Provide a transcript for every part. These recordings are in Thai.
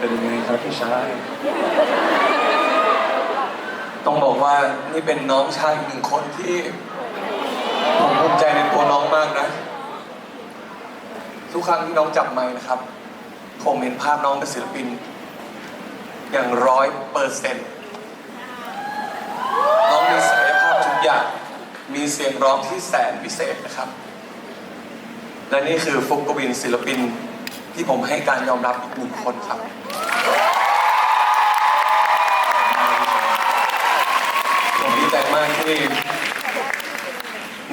เป็นยังไงครับพี่ชาย ต้องบอกว่านี่เป็นน้องชายอีกหนึ่งคนที่ผมภูมิใจในตัวน้องมากนะ ทุกครั้งที่น้องจับไมค์นะครับ ผมเห็นภาพน้องเป็นศิลปิน อย่างร้อยเปอร์เซ็นต์น้องมีศักยภาพทุกอย่าง มีเสียงร้องที่แสนพิเศษนะครับ และนี่คือฟุกกวินศิลปิน ที่ผมให้การยอมรับอีกหนึ่งคนครับ ผมดีใจมากที่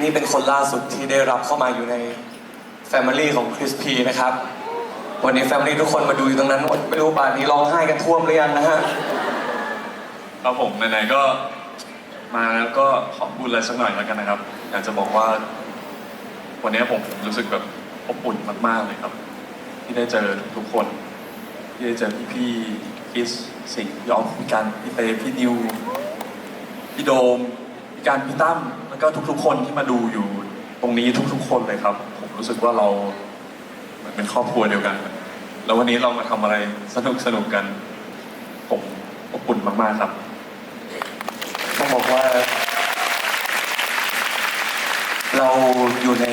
นี่เป็นคนล่าสุดที่ได้รับเข้ามาอยู่ใน Family ของคริสพีนะครับ วันนี้ Family ทุกคนมาดูอยู่ตรงนั้นหมดไม่รู้ป่านนี้ร้องไห้กันท่วมหรือยังนะฮะ ครับผมไหนๆก็มาแล้วก็ขอพูดอะไรสักหน่อยแล้วกันนะครับ อยากจะบอกว่า วันนี้ผมรู้สึกแบบอบอุ่นมากๆเลยครับ ที่ได้เจอทุกๆคน ที่ได้เจอพี่ๆคิสสิงห์พี่ออฟพี่กันพี่เตพี่นิวพี่โดมพี่การพี่ตั้มแล้วก็ทุกๆ คนที่มาดูอยู่ตรงนี้ทุก ๆ คนเลยครับ ผมรู้สึกว่าเราเหมือนเป็นครอบครัวเดียวกัน แล้ววันนี้เรามาทำอะไรสนุกสนุกๆกัน ผมอบอุ่นมากๆครับ ต้องบอกว่า เราอยู่ใน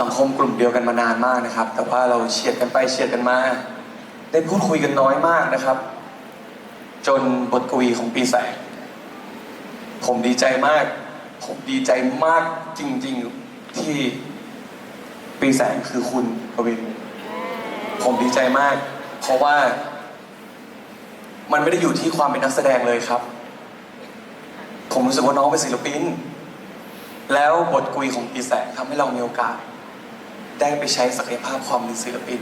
สังคมกลุ่มเดียวกันมานานมากนะครับ แต่ว่าเราเฉียดกันไปเฉียดกันมา ได้พูดคุยกันน้อยมากนะครับ จนบทกวีของปีแสงผมดีใจมาก ผมดีใจมากจริง ๆที่ปีแสงคือคุณกวิน ผมดีใจมาก เพราะว่า มันไม่ได้อยู่ที่ความเป็นนักแสดงเลยครับ ผมรู้สึกว่าน้องเป็นศิลปิน แล้วบทกุยของปีแสงทำให้เรามีโอกาส ได้ไปใช้ศักยภาพความเป็นศิลปิน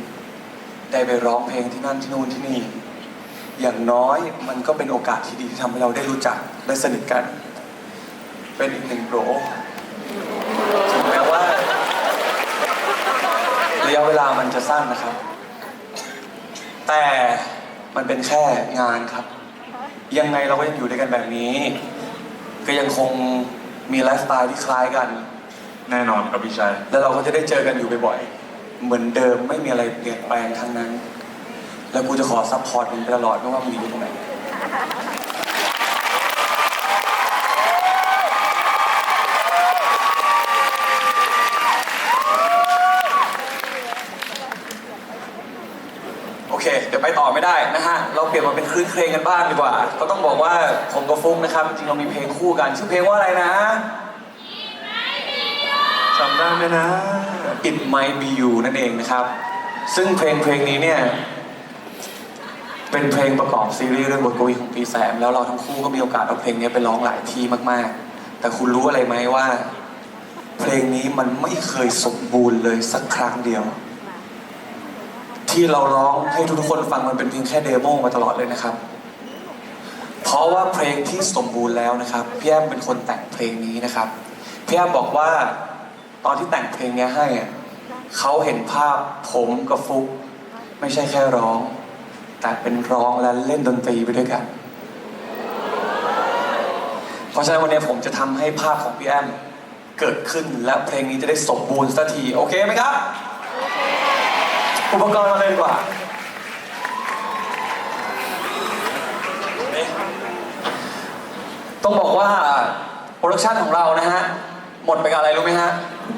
ได้ไปร้องเพลงที่นั่นที่นู่นที่นี่ อย่างน้อยมันก็เป็นโอกาสที่ดีที่ทำให้เราได้รู้จักได้สนิทกัน เป็นอีกหนึ่งโปรถึงแม้ว่าระยะเวลามันจะสั้นนะครับ แต่มันเป็นแค่งานครับ ยังไงเราก็ยังอยู่ด้วยกันแบบนี้ ก็ยังคงมีไลฟ์สไตล์ที่คล้ายกัน แน่นอนครับพี่ชาย แล้วเราก็จะได้เจอกันอยู่บ่อยๆ เหมือนเดิมไม่มีอะไรเปลี่ยนแปลงทั้งนั้น แล้วกูจะขอซัพพอร์ตมึงไปตลอดไม่ว่ามึงอยู่ตรงไหน โอเค เดี๋ยวไปต่อไม่ได้นะฮะ เราเปลี่ยนมาเป็นคลื่นเพลงกันบ้างดีกว่า ก็ต้องบอกว่าผมกับฟุ๊กนะครับ จริงๆเรามีเพลงคู่กัน ชื่อเพลงว่าอะไรนะ จำได้ไหมนะ It Might Be You นั่นเองนะครับ ซึ่งเพลงเพลงนี้เนี่ย เป็นเพลงประกอบซีรีส์เรื่องบทกวีของปีแสมแล้วเราทั้งคู่ก็มีโอกาสเอาเพลงนี้ไปร้องหลายที่มากๆ แต่คุณรู้อะไรไหมว่า เพลงนี้มันไม่เคยสมบูรณ์เลยสักครั้งเดียว ที่เราร้องให้ทุกๆคนฟังมันเป็นเพียงแค่เดโมมาตลอดเลยนะครับเพราะว่าเพลงที่สมบูรณ์แล้วนะครับพี่แอมเป็นคนแต่งเพลงนี้นะครับพี่แอมบอกว่า ตอนที่แต่งเพลงเนี้ยให้อะเขาเห็นภาพผมกับฟุก ไม่ใช่แค่ร้อง แต่เป็นร้องและเล่นดนตรีไปด้วยกัน เพราะฉะนั้นวันนี้ผมจะทำให้ภาพของพี่แอมเกิดขึ้นและเพลงนี้จะได้สมบูรณ์สักทีโอเคไหมครับอุปกรณ์มาเลยดีกว่าต้องบอกว่าโปรดักชันของเรานะฮะ หมดไปกับอะไรรู้ไหมฮะ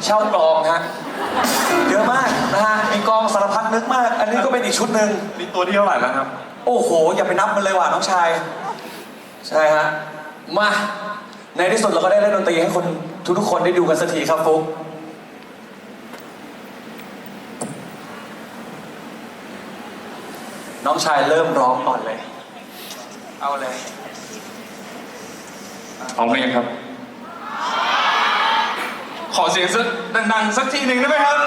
เช่ากลองฮะ เยอะมากนะฮะ มีกลองสารพัดนึกมาก อันนี้ก็เป็นอีกชุดหนึ่งนี่ตัวที่เท่าไหร่แล้วครับ โอ้โห อย่าไปนับมันเลยว่ะน้องชาย ใช่ฮะ มา ในที่สุดเราก็ได้เล่นดนตรีให้คนทุกๆคนได้ดูกันสักทีครับฟุ๊กน้องชายเริ่มร้องก่อนเลย เอาเลยพร้อมหรือยังครับ ขอเสียงสักดังๆสักทีหนึ่งได้ไหมครับ